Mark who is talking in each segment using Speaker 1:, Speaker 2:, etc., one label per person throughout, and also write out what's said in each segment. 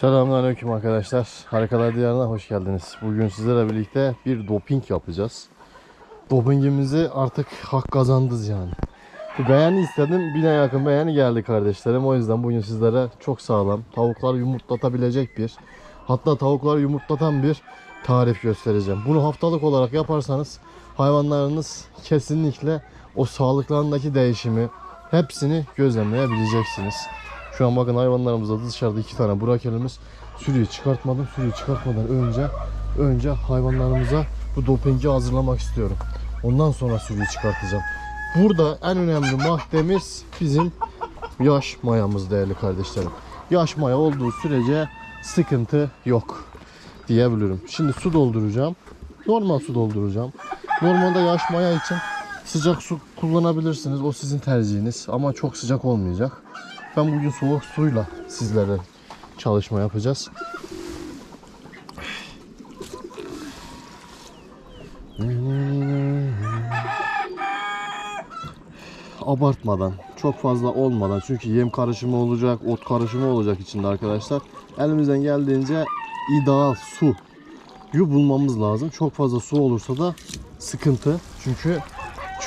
Speaker 1: Selamünaleyküm arkadaşlar. Harikalar Diyarı'na hoş geldiniz. Bugün sizlerle birlikte bir doping yapacağız. Dopingimizi artık hak kazandız yani. Beğeni istedim. Bine yakın beğeni geldi kardeşlerim. O yüzden bugün sizlere çok sağlam, tavuklar yumurtlatabilecek bir, hatta tavuklar yumurtlatan bir tarif göstereceğim. Bunu haftalık olarak yaparsanız hayvanlarınız kesinlikle o sağlıklarındaki değişimi hepsini gözlemleyebileceksiniz. Şu an bakın hayvanlarımızda dışarıda iki tane burakelimiz sürüyü çıkartmadım. Sürüyü çıkartmadan önce önce hayvanlarımıza bu dopingi hazırlamak istiyorum. Ondan sonra sürüyü çıkartacağım. Burada en önemli maddemiz bizim yaş mayamız değerli kardeşlerim. Yaş maya olduğu sürece sıkıntı yok diyebilirim. Şimdi su dolduracağım. Normal su dolduracağım. Normalde yaş maya için sıcak su kullanabilirsiniz. O sizin tercihiniz ama çok sıcak olmayacak. Ben bugün soğuk suyla sizlere çalışma yapacağız. Abartmadan, çok fazla olmadan çünkü yem karışımı olacak, ot karışımı olacak içinde arkadaşlar. Elimizden geldiğince ideal su bulmamız lazım. Çok fazla su olursa da sıkıntı. Çünkü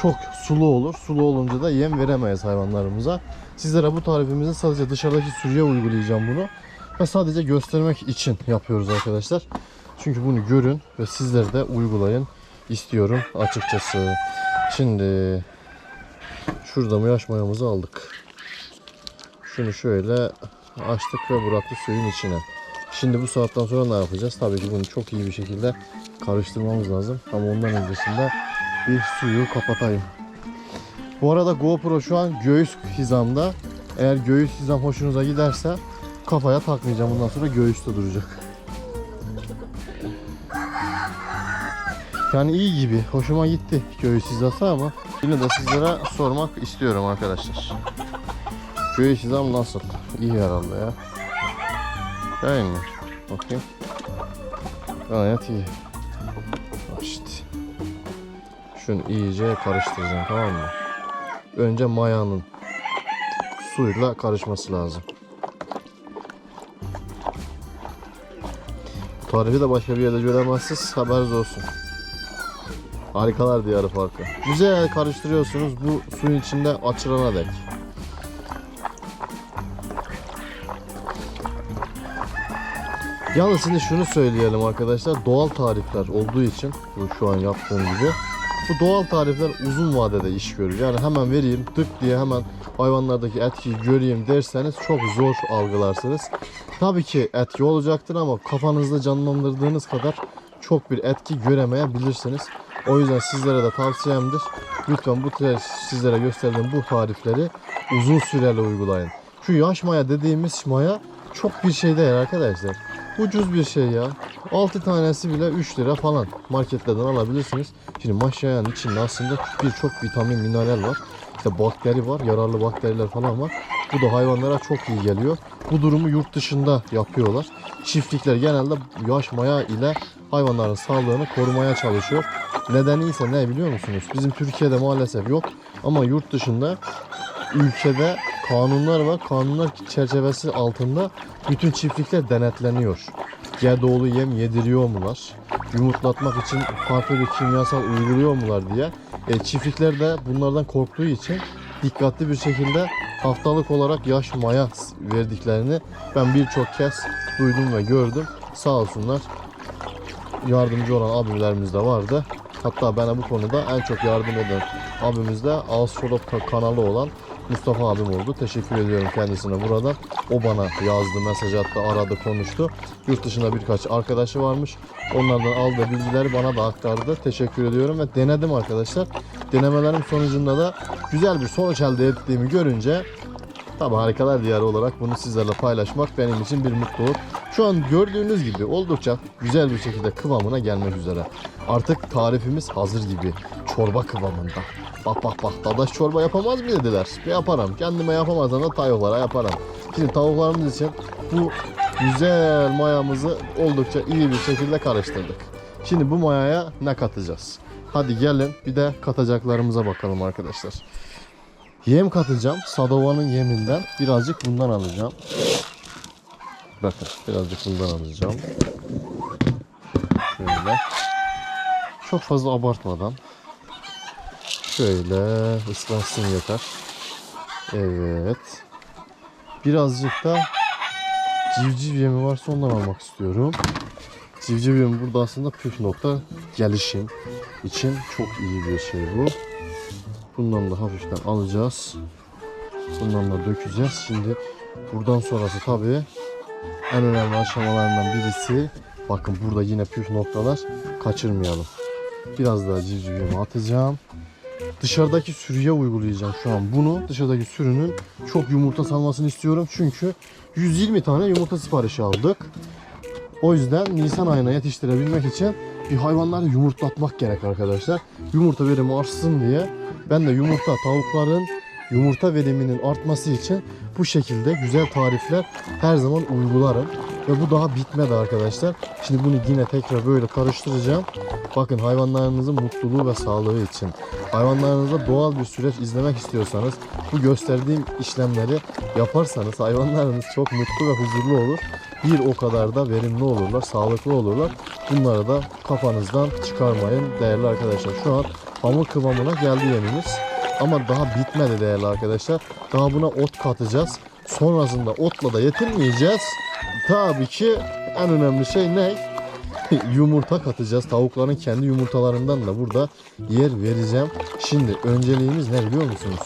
Speaker 1: çok sulu olur. Sulu olunca da yem veremeyiz hayvanlarımıza. Sizlere bu tarifimizi sadece dışarıdaki sürüye uygulayacağım bunu. Ve sadece göstermek için yapıyoruz arkadaşlar. Çünkü bunu görün ve sizler de uygulayın istiyorum açıkçası. Şimdi şurada mı yaş mayamızı aldık. Şunu şöyle açtık ve bıraktık suyun içine. Şimdi bu saatten sonra ne yapacağız? Tabii ki bunu çok iyi bir şekilde karıştırmamız lazım. Ama ondan öncesinde bir suyu kapatayım. Bu arada GoPro şu an göğüs hizamda. Eğer göğüs hizam hoşunuza giderse kafaya takmayacağım. Bundan sonra göğüste duracak. Yani iyi gibi. Hoşuma gitti göğüs hizası ama yine de sizlere sormak istiyorum arkadaşlar. Göğüs hizam nasıl? İyi herhalde ya. Değil mi? Bakayım. Gayet iyi. Şunu iyice karıştıracağım tamam mı? Önce mayanın suyla karışması lazım. Tarifi de başka bir yerde göremezsiniz. Haberiniz olsun. Harikalar diyarı farkı. Güzel karıştırıyorsunuz bu suyun içinde açılana dek. Yalnız şimdi şunu söyleyelim arkadaşlar. Doğal tarifler olduğu için bu şu an yaptığım gibi bu doğal tarifler uzun vadede iş görür. Yani hemen vereyim tık diye hemen hayvanlardaki etkiyi göreyim derseniz çok zor algılarsınız. Tabii ki etki olacaktır ama kafanızda canlandırdığınız kadar çok bir etki göremeyebilirsiniz. O yüzden sizlere de tavsiyemdir. Lütfen bu sizlere gösterdiğim bu tarifleri uzun süreli uygulayın. Şu yaş maya dediğimiz maya çok bir şey değil arkadaşlar. Ucuz bir şey ya. 6 tanesi bile 3 lira falan marketlerden alabilirsiniz. Şimdi maşayanın içinde aslında birçok vitamin, mineral var. İşte bakteri var, yararlı bakteriler falan var. Bu da hayvanlara çok iyi geliyor. Bu durumu yurt dışında yapıyorlar. Çiftlikler genelde yaş maya ile hayvanların sağlığını korumaya çalışıyor. Nedeni ise ne biliyor musunuz? Bizim Türkiye'de maalesef yok. Ama yurt dışında ülkede kanunlar var. Kanunlar çerçevesi altında bütün çiftlikler denetleniyor. Gerdoğlu yem yediriyor mular? Yumurtlatmak için farklı kimyasal uyguluyor mular diye. E, çiftlikler de bunlardan korktuğu için dikkatli bir şekilde haftalık olarak yaş maya verdiklerini ben birçok kez duydum ve gördüm. Sağ olsunlar yardımcı olan abilerimiz de vardı. Hatta bana bu konuda en çok yardım eden abimiz de Ağız kanalı olan Mustafa abim oldu. Teşekkür ediyorum kendisine buradan. O bana yazdı, mesaj attı, aradı, konuştu. Yurt dışında birkaç arkadaşı varmış. Onlardan aldığı bilgileri bana da aktardı. Teşekkür ediyorum ve denedim arkadaşlar. Denemelerim sonucunda da güzel bir sonuç elde ettiğimi görünce Tabi harikalar diyarı olarak bunu sizlerle paylaşmak benim için bir mutluluk. Şu an gördüğünüz gibi oldukça güzel bir şekilde kıvamına gelmek üzere. Artık tarifimiz hazır gibi. Çorba kıvamında. Bak bak bak dadaş çorba yapamaz mı dediler. Yaparım. Kendime yapamazsam da tavuklara yaparım. Şimdi tavuklarımız için bu güzel mayamızı oldukça iyi bir şekilde karıştırdık. Şimdi bu mayaya ne katacağız? Hadi gelin bir de katacaklarımıza bakalım arkadaşlar. Yem katacağım. Sadova'nın yeminden birazcık bundan alacağım. Bakın birazcık bundan alacağım. Şöyle. Çok fazla abartmadan. Şöyle ıslansın yeter. Evet. Birazcık da civciv yemi varsa ondan almak istiyorum. Civciv yemi burada aslında püf nokta gelişim için çok iyi bir şey bu. Bundan da hafiften alacağız. Bundan da dökeceğiz. Şimdi buradan sonrası tabii en önemli aşamalarından birisi. Bakın burada yine püf noktalar kaçırmayalım. Biraz daha civciv yemi atacağım. Dışarıdaki sürüye uygulayacağım şu an bunu. Dışarıdaki sürünün çok yumurta salmasını istiyorum. Çünkü 120 tane yumurta siparişi aldık. O yüzden Nisan ayına yetiştirebilmek için bir hayvanları yumurtlatmak gerek arkadaşlar. Yumurta verimi artsın diye ben de yumurta tavukların yumurta veriminin artması için bu şekilde güzel tarifler her zaman uygularım. Ve bu daha bitmedi arkadaşlar. Şimdi bunu yine tekrar böyle karıştıracağım. Bakın hayvanlarınızın mutluluğu ve sağlığı için. Hayvanlarınıza doğal bir süreç izlemek istiyorsanız bu gösterdiğim işlemleri yaparsanız hayvanlarınız çok mutlu ve huzurlu olur. Bir o kadar da verimli olurlar, sağlıklı olurlar. Bunları da kafanızdan çıkarmayın değerli arkadaşlar. Şu an pamuk kıvamına geldi yemimiz. Ama daha bitmedi değerli arkadaşlar. Daha buna ot katacağız. Sonrasında otla da yetinmeyeceğiz. Tabii ki en önemli şey ne? yumurta katacağız. Tavukların kendi yumurtalarından da burada yer vereceğim. Şimdi önceliğimiz ne biliyor musunuz?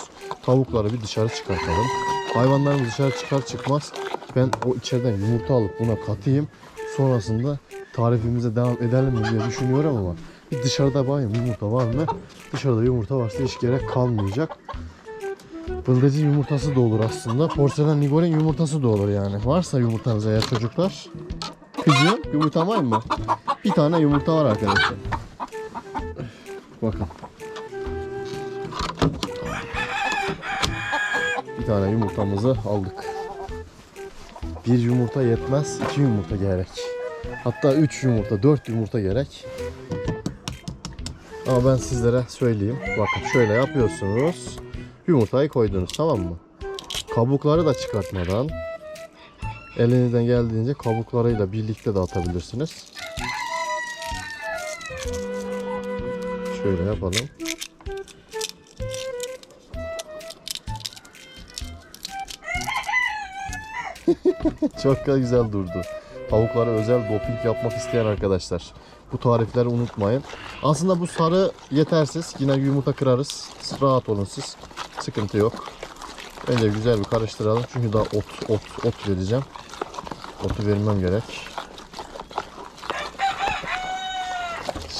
Speaker 1: Tavukları bir dışarı çıkartalım. Hayvanlarımız dışarı çıkar çıkmaz ben o içeriden yumurta alıp buna katayım. Sonrasında tarifimize devam edelim mi diye düşünüyorum ama bir dışarıda bakayım yumurta var mı? Dışarıda yumurta varsa hiç gerek kalmayacak. Bıldırcın yumurtası da olur aslında. Porselen Nigor'un yumurtası da olur yani. Varsa yumurtanız eğer çocuklar. Kızım yumurta var mı? Bir tane yumurta var arkadaşlar. Bakın. Bir tane yumurtamızı aldık. Bir yumurta yetmez, iki yumurta gerek. Hatta üç yumurta, dört yumurta gerek. Ama ben sizlere söyleyeyim. Bakın şöyle yapıyorsunuz. Yumurtayı koydunuz tamam mı? Kabukları da çıkartmadan elinizden geldiğince kabuklarıyla birlikte de atabilirsiniz. Şöyle yapalım. Çok da güzel durdu. Tavuklara özel doping yapmak isteyen arkadaşlar. Bu tarifleri unutmayın. Aslında bu sarı yetersiz. Yine yumurta kırarız. Rahat olun siz. Sıkıntı yok. Önce güzel bir karıştıralım. Çünkü daha ot, ot, ot vereceğim. Otu vermem gerek.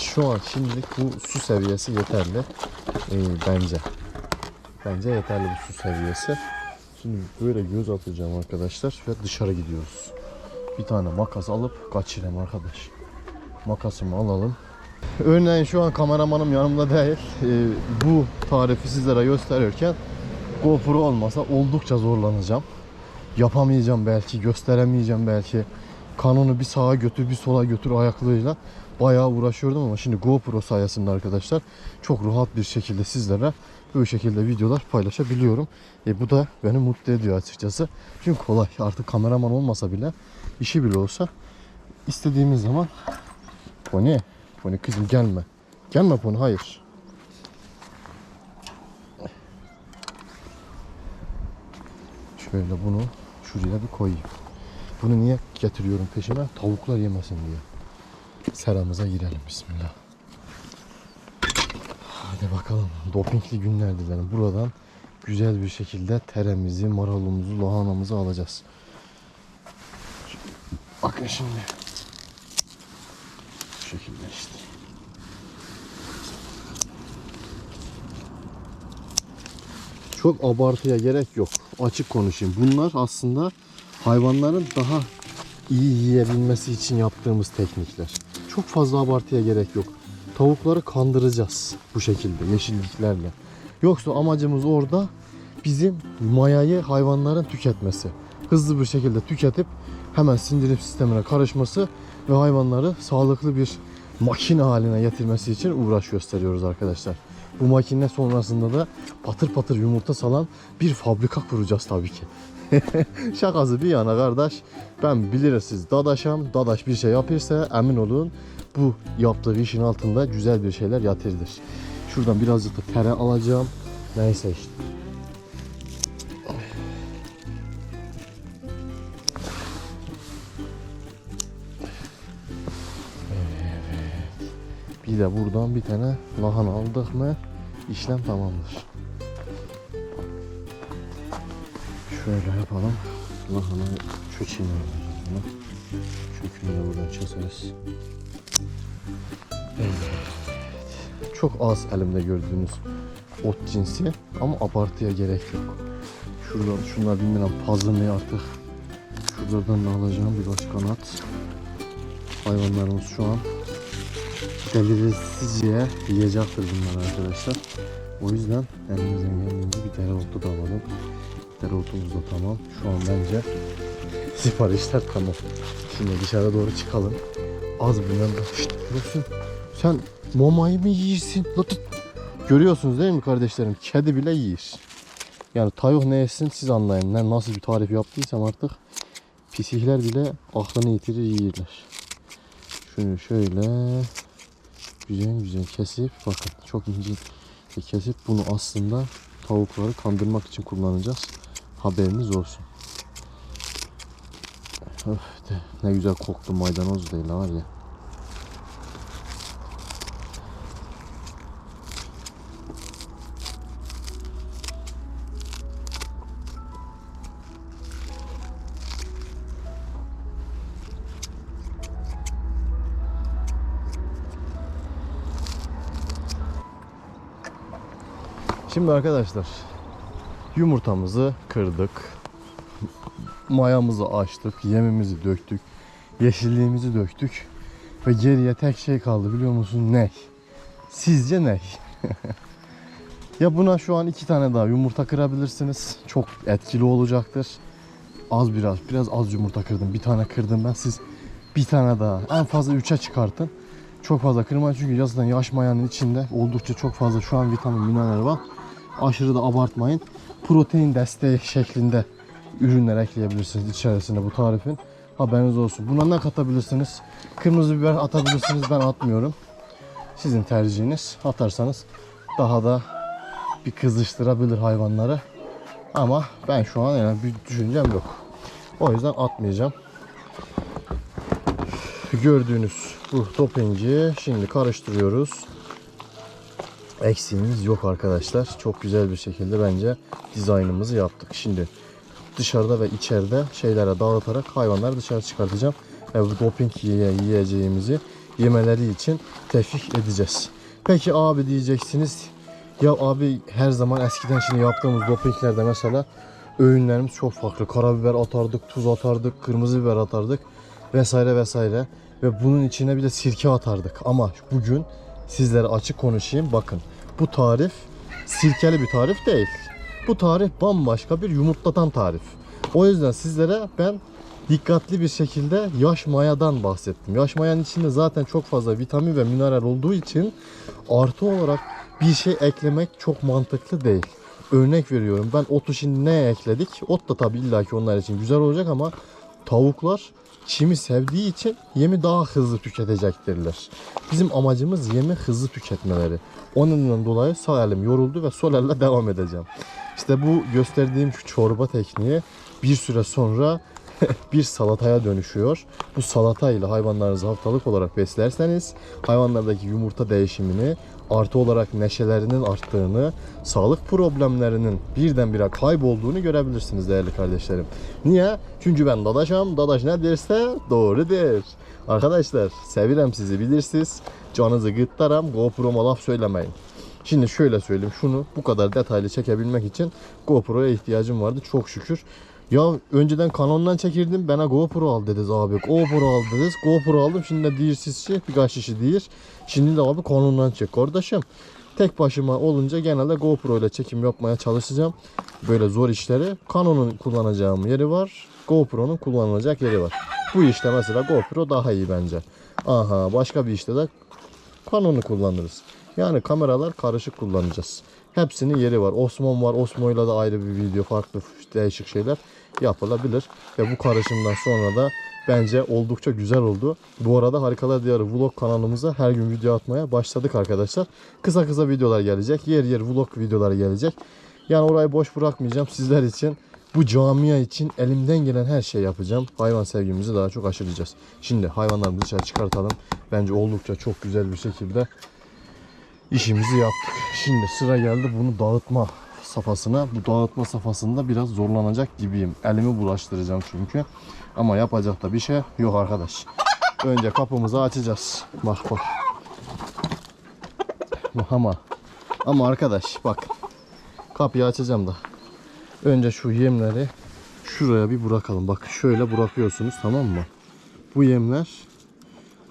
Speaker 1: Şu an şimdilik bu su seviyesi yeterli. Ee, bence. Bence yeterli bu su seviyesi. Şimdi böyle göz atacağım arkadaşlar ve dışarı gidiyoruz. Bir tane makas alıp kaçırayım arkadaş. Makasımı alalım. Örneğin şu an kameramanım yanımda değil. Ee, bu tarifi sizlere gösterirken GoPro olmasa oldukça zorlanacağım. Yapamayacağım belki, gösteremeyeceğim belki. Kanonu bir sağa götür, bir sola götür ayaklığıyla bayağı uğraşıyordum ama şimdi GoPro sayesinde arkadaşlar çok rahat bir şekilde sizlere bu şekilde videolar paylaşabiliyorum. E, bu da beni mutlu ediyor açıkçası. Çünkü kolay. Artık kameraman olmasa bile, işi bile olsa istediğimiz zaman Pony, Pony kızım gelme. Gelme Pony, hayır. Şöyle bunu şuraya bir koyayım. Bunu niye getiriyorum peşime? Tavuklar yemesin diye. Seramıza girelim bismillah. Hadi bakalım. Dopingli günler dilerim. Buradan güzel bir şekilde teremizi, marulumuzu, lahanamızı alacağız. Bakın şimdi. Bu şekilde işte. Çok abartıya gerek yok. Açık konuşayım. Bunlar aslında hayvanların daha iyi yiyebilmesi için yaptığımız teknikler. Çok fazla abartıya gerek yok. Tavukları kandıracağız bu şekilde yeşilliklerle. Yoksa amacımız orada bizim mayayı hayvanların tüketmesi. Hızlı bir şekilde tüketip hemen sindirim sistemine karışması ve hayvanları sağlıklı bir makine haline getirmesi için uğraş gösteriyoruz arkadaşlar. Bu makine sonrasında da patır patır yumurta salan bir fabrika kuracağız tabii ki. Şakası bir yana kardeş. Ben bilirsiniz dadaşam. Dadaş bir şey yapırsa emin olun bu yaptığı işin altında güzel bir şeyler yatırdır. Şuradan birazcık da tere alacağım. Neyse işte. Bir de buradan bir tane lahana aldık mı işlem tamamdır. Şöyle yapalım. Lahana çöçeğini alacağız bunu. Kökünü de buradan keseriz. Evet. Çok az elimde gördüğünüz ot cinsi ama abartıya gerek yok. Şuradan şunlar bilmem puzzle mı artık. Şuradan da alacağım birkaç kanat. Hayvanlarımız şu an delirisizce yiyecektir bunlar arkadaşlar. O yüzden elimizden geldiğince bir dereotu da alalım. Dereotumuz da tamam. Şu an bence siparişler tamam. Şimdi dışarı doğru çıkalım. Az bundan da Şşt, Dursun. Sen mamayı mı yiyorsun? La tut. Görüyorsunuz değil mi kardeşlerim? Kedi bile yiyir. Yani tavuk ne yesin siz anlayın. Ne, nasıl bir tarif yaptıysam artık pisihler bile aklını yitirir yiyirler. Şunu şöyle güzel güzel kesip bakın çok ince kesip bunu aslında tavukları kandırmak için kullanacağız. Haberiniz olsun. Öf de ne güzel koktu maydanoz değil var ya. Şimdi arkadaşlar yumurtamızı kırdık. Mayamızı açtık, yemimizi döktük, yeşilliğimizi döktük ve geriye tek şey kaldı biliyor musun? Ne? Sizce ne? ya buna şu an iki tane daha yumurta kırabilirsiniz. Çok etkili olacaktır. Az biraz, biraz az yumurta kırdım. Bir tane kırdım ben. Siz bir tane daha, en fazla üçe çıkartın. Çok fazla kırmayın çünkü yazıdan yaş mayanın içinde oldukça çok fazla şu an vitamin, mineral var. Aşırı da abartmayın. Protein desteği şeklinde ürünler ekleyebilirsiniz içerisine bu tarifin. Haberiniz olsun. Buna ne katabilirsiniz? Kırmızı biber atabilirsiniz. Ben atmıyorum. Sizin tercihiniz. Atarsanız daha da bir kızıştırabilir hayvanları. Ama ben şu an yani bir düşüncem yok. O yüzden atmayacağım. Gördüğünüz bu dopingi şimdi karıştırıyoruz. Eksiğimiz yok arkadaşlar. Çok güzel bir şekilde bence dizaynımızı yaptık. Şimdi dışarıda ve içeride şeylere dağıtarak hayvanları dışarı çıkartacağım. Ve bu doping yiye- yiyeceğimizi yemeleri için teşvik edeceğiz. Peki abi diyeceksiniz. Ya abi her zaman eskiden şimdi yaptığımız dopinglerde mesela öğünlerimiz çok farklı. Karabiber atardık, tuz atardık, kırmızı biber atardık vesaire vesaire. Ve bunun içine bir de sirke atardık. Ama bugün sizlere açık konuşayım. Bakın bu tarif sirkeli bir tarif değil. Bu tarif bambaşka bir yumurtlatan tarif. O yüzden sizlere ben dikkatli bir şekilde yaş mayadan bahsettim. Yaş mayanın içinde zaten çok fazla vitamin ve mineral olduğu için artı olarak bir şey eklemek çok mantıklı değil. Örnek veriyorum ben otu şimdi ne ekledik? Ot da tabii illaki onlar için güzel olacak ama tavuklar çimi sevdiği için yemi daha hızlı tüketecektirler. Bizim amacımız yemi hızlı tüketmeleri. Onundan dolayı sağ elim yoruldu ve sol elle devam edeceğim. İşte bu gösterdiğim şu çorba tekniği bir süre sonra bir salataya dönüşüyor. Bu salata ile hayvanlarınızı haftalık olarak beslerseniz hayvanlardaki yumurta değişimini artı olarak neşelerinin arttığını, sağlık problemlerinin birdenbire kaybolduğunu görebilirsiniz değerli kardeşlerim. Niye? Çünkü ben dadaşam, dadaş ne derse doğrudur. Arkadaşlar sevirem sizi bilirsiniz. Canınızı gıttaram, GoPro'ma laf söylemeyin. Şimdi şöyle söyleyeyim şunu bu kadar detaylı çekebilmek için GoPro'ya ihtiyacım vardı çok şükür. Ya önceden Canon'dan çekirdim bana GoPro al dediniz abi. GoPro al dediniz. GoPro aldım şimdi de değirsiz şey birkaç kişi değir. Şimdi de abi Canon'dan çek kardeşim. Tek başıma olunca genelde GoPro ile çekim yapmaya çalışacağım. Böyle zor işleri. Canon'un kullanacağım yeri var. GoPro'nun kullanılacak yeri var. Bu işte mesela GoPro daha iyi bence. Aha başka bir işte de Canon'u kullanırız. Yani kameralar karışık kullanacağız. Hepsinin yeri var. Osmon var. Osmo'yla da ayrı bir video. Farklı değişik şeyler. Yapılabilir. Ve bu karışımdan sonra da bence oldukça güzel oldu. Bu arada Harikalar Diyarı vlog kanalımıza her gün video atmaya başladık arkadaşlar. Kısa kısa videolar gelecek. Yer yer vlog videoları gelecek. Yani orayı boş bırakmayacağım sizler için. Bu camia için elimden gelen her şeyi yapacağım. Hayvan sevgimizi daha çok aşıracağız. Şimdi hayvanlarımızı dışarı çıkartalım. Bence oldukça çok güzel bir şekilde işimizi yaptık. Şimdi sıra geldi bunu dağıtma safhasına. Bu dağıtma safhasında biraz zorlanacak gibiyim. Elimi bulaştıracağım çünkü. Ama yapacak da bir şey yok arkadaş. Önce kapımızı açacağız. Bak bak. Ama ama arkadaş bak. Kapıyı açacağım da. Önce şu yemleri şuraya bir bırakalım. Bak şöyle bırakıyorsunuz tamam mı? Bu yemler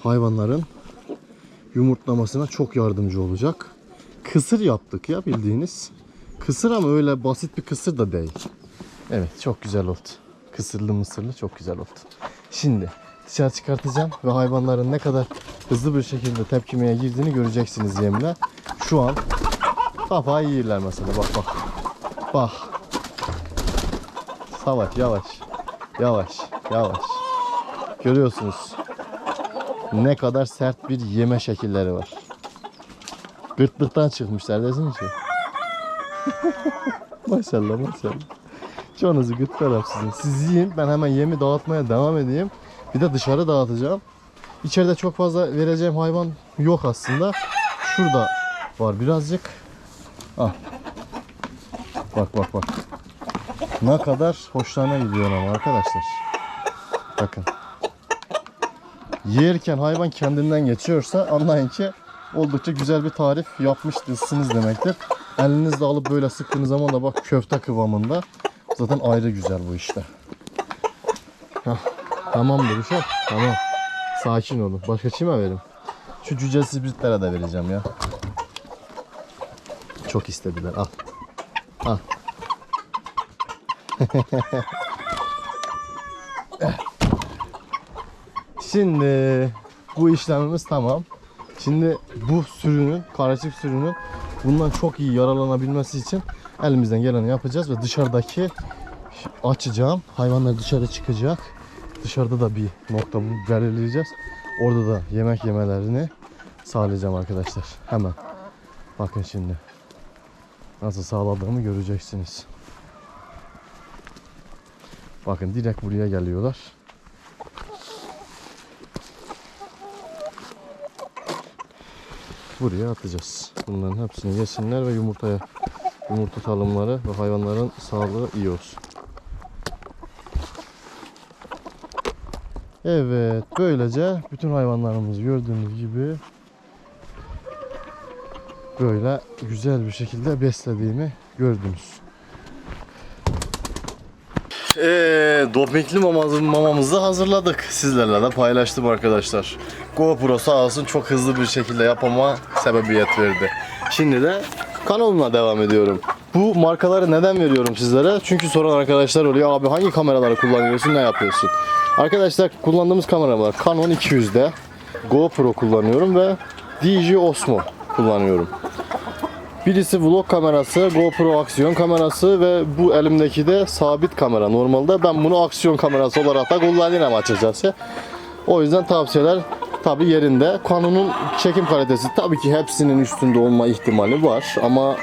Speaker 1: hayvanların yumurtlamasına çok yardımcı olacak. Kısır yaptık ya bildiğiniz. Kısır ama öyle basit bir kısır da değil. Evet çok güzel oldu. Kısırlı mısırlı çok güzel oldu. Şimdi dışarı çıkartacağım ve hayvanların ne kadar hızlı bir şekilde tepkimeye girdiğini göreceksiniz yemle. Şu an kafayı yiyirler mesela bak bak. Bak. Savaş yavaş. Yavaş yavaş. Görüyorsunuz ne kadar sert bir yeme şekilleri var. Gırtlıktan çıkmışlar desene ki. maşallah maşallah. Çoğunuzu gıt sizin. Siz yiyin ben hemen yemi dağıtmaya devam edeyim. Bir de dışarı dağıtacağım. İçeride çok fazla vereceğim hayvan yok aslında. Şurada var birazcık. Al. Bak bak bak. Ne kadar hoşlarına gidiyor ama arkadaşlar. Bakın. Yerken hayvan kendinden geçiyorsa anlayın ki oldukça güzel bir tarif yapmışsınız demektir. Elinizle alıp böyle sıktığınız zaman da bak köfte kıvamında. Zaten ayrı güzel bu işte. Hah, tamamdır uşak. Tamam. Sakin olun. Başka kime vereyim? Şu cücesiz bitlere de vereceğim ya. Çok istediler. Al. Al. Şimdi bu işlemimiz tamam. Şimdi bu sürünün, karışık sürünün bundan çok iyi yararlanabilmesi için elimizden geleni yapacağız ve dışarıdaki açacağım. Hayvanlar dışarı çıkacak. Dışarıda da bir nokta belirleyeceğiz. Orada da yemek yemelerini sağlayacağım arkadaşlar. Hemen. Bakın şimdi. Nasıl sağladığımı göreceksiniz. Bakın direkt buraya geliyorlar. Buraya atacağız. Bunların hepsini yesinler ve yumurtaya yumurta talımları ve hayvanların sağlığı iyi olsun. Evet, böylece bütün hayvanlarımızı gördüğünüz gibi böyle güzel bir şekilde beslediğimi gördünüz. Eee dopingli mamamızı, mamamızı hazırladık. Sizlerle de paylaştım arkadaşlar. GoPro sağ olsun çok hızlı bir şekilde yapama sebebiyet verdi. Şimdi de kanalımla devam ediyorum. Bu markaları neden veriyorum sizlere? Çünkü soran arkadaşlar oluyor. Abi hangi kameraları kullanıyorsun, ne yapıyorsun? Arkadaşlar kullandığımız kameralar Canon 200'de GoPro kullanıyorum ve DJI Osmo kullanıyorum. Birisi vlog kamerası, GoPro aksiyon kamerası ve bu elimdeki de sabit kamera. Normalde ben bunu aksiyon kamerası olarak da kullanıyorum açıkçası. O yüzden tavsiyeler tabi yerinde. Canon'un çekim kalitesi tabii ki hepsinin üstünde olma ihtimali var ama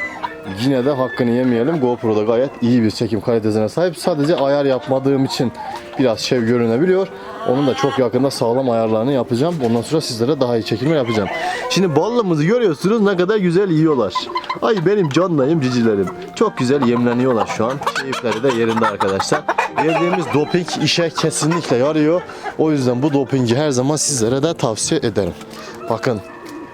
Speaker 1: yine de hakkını yemeyelim. GoPro'da gayet iyi bir çekim kalitesine sahip. Sadece ayar yapmadığım için biraz şey görünebiliyor. Onun da çok yakında sağlam ayarlarını yapacağım. Ondan sonra sizlere daha iyi çekimler yapacağım. Şimdi ballımızı görüyorsunuz ne kadar güzel yiyorlar. Ay benim canlayım cicilerim. Çok güzel yemleniyorlar şu an. Keyifleri de yerinde arkadaşlar. Verdiğimiz doping işe kesinlikle yarıyor. O yüzden bu dopingi her zaman sizlere de tavsiye ederim. Bakın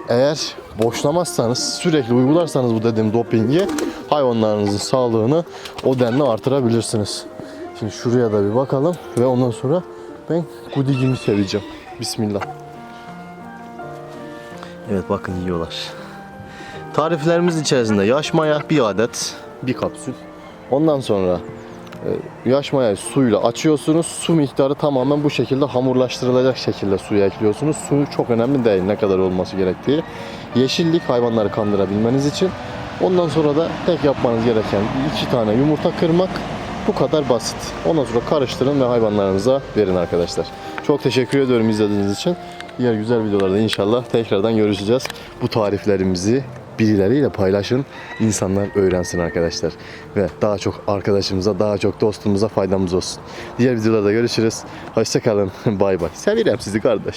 Speaker 1: eğer boşlamazsanız, sürekli uygularsanız bu dediğim dopingi hayvanlarınızın sağlığını o denli artırabilirsiniz. Şimdi şuraya da bir bakalım ve ondan sonra ben gudigimi seveceğim. Bismillah. Evet bakın yiyorlar. Tariflerimiz içerisinde yaş maya bir adet, bir kapsül. Ondan sonra e, yaş mayayı suyla açıyorsunuz. Su miktarı tamamen bu şekilde hamurlaştırılacak şekilde suya ekliyorsunuz. Su çok önemli değil ne kadar olması gerektiği. Yeşillik hayvanları kandırabilmeniz için. Ondan sonra da tek yapmanız gereken iki tane yumurta kırmak Bu kadar basit. Ondan sonra karıştırın ve hayvanlarınıza verin arkadaşlar. Çok teşekkür ediyorum izlediğiniz için. Diğer güzel videolarda inşallah tekrardan görüşeceğiz. Bu tariflerimizi birileriyle paylaşın. insanlar öğrensin arkadaşlar. Ve daha çok arkadaşımıza, daha çok dostumuza faydamız olsun. Diğer videolarda görüşürüz. Hoşçakalın. Bay bay. Seviyorum sizi kardeş.